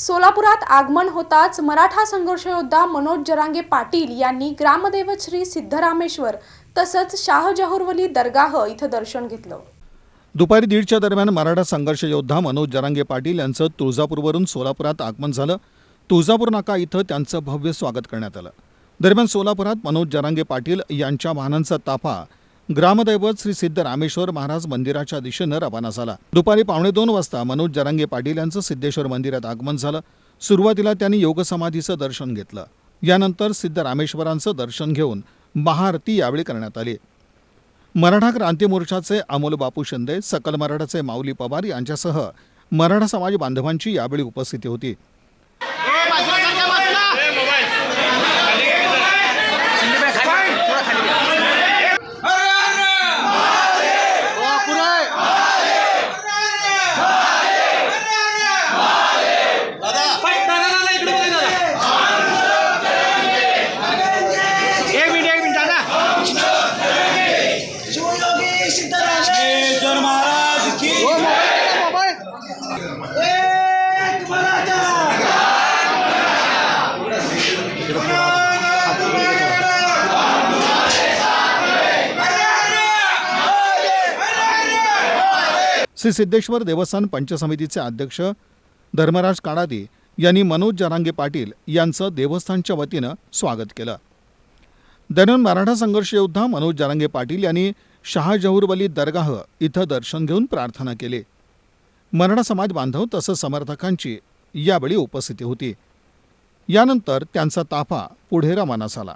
सोलापुरात आगमन होताच मराठा संघर्ष योद्धा मनोज जरांगे पाटील यांनी ग्रामदैवत श्री सिद्धरामेश्वर तसंच शाहजहुरवली दर्गाह इथं दर्शन घेतलं. दुपारी दीडच्या दरम्यान मराठा संघर्ष योद्धा मनोज जरांगे पाटील यांचं तुळजापूरवरून सोलापुरात आगमन झालं. तुळजापूर नाका इथं त्यांचं भव्य स्वागत करण्यात आलं. दरम्यान सोलापुरात मनोज जरांगे पाटील यांच्या वाहनांचा ताफा ग्रामदैवत श्री सिद्ध रामेश्वर महाराज मंदिराच्या दिशेनं रवाना झाला. दुपारी पावणे दोन वाजता मनोज जरांगे पाटील यांचं सिद्धेश्वर मंदिरात आगमन झालं. सुरुवातीला त्यांनी योगसमाधीचं दर्शन घेतलं. यानंतर सिद्ध रामेश्वरांचं दर्शन घेऊन महाआरती यावेळी करण्यात आली. मराठा क्रांती मोर्चाचे अमोल बापू शिंदे सकल मराठाचे माऊली पवार यांच्यासह मराठा समाज बांधवांची यावेळी उपस्थिती होती. महाराज की श्री सिद्धेश्वर देवस्थान पंचसमितीचे अध्यक्ष धर्मराज काडादी यांनी मनोज जरांगे पाटील यांचं देवस्थानच्या वतीनं स्वागत केलं. दरम्यान मराठा संघर्ष योद्धा मनोज जरांगे पाटील यांनी शहाजहूरवली दर्गाह इथं दर्शन घेऊन प्रार्थना केली. मराठा समाज बांधव तसंच समर्थकांची यावेळी उपस्थिती होती. यानंतर त्यांचा ताफा पुढे रवाना झाला.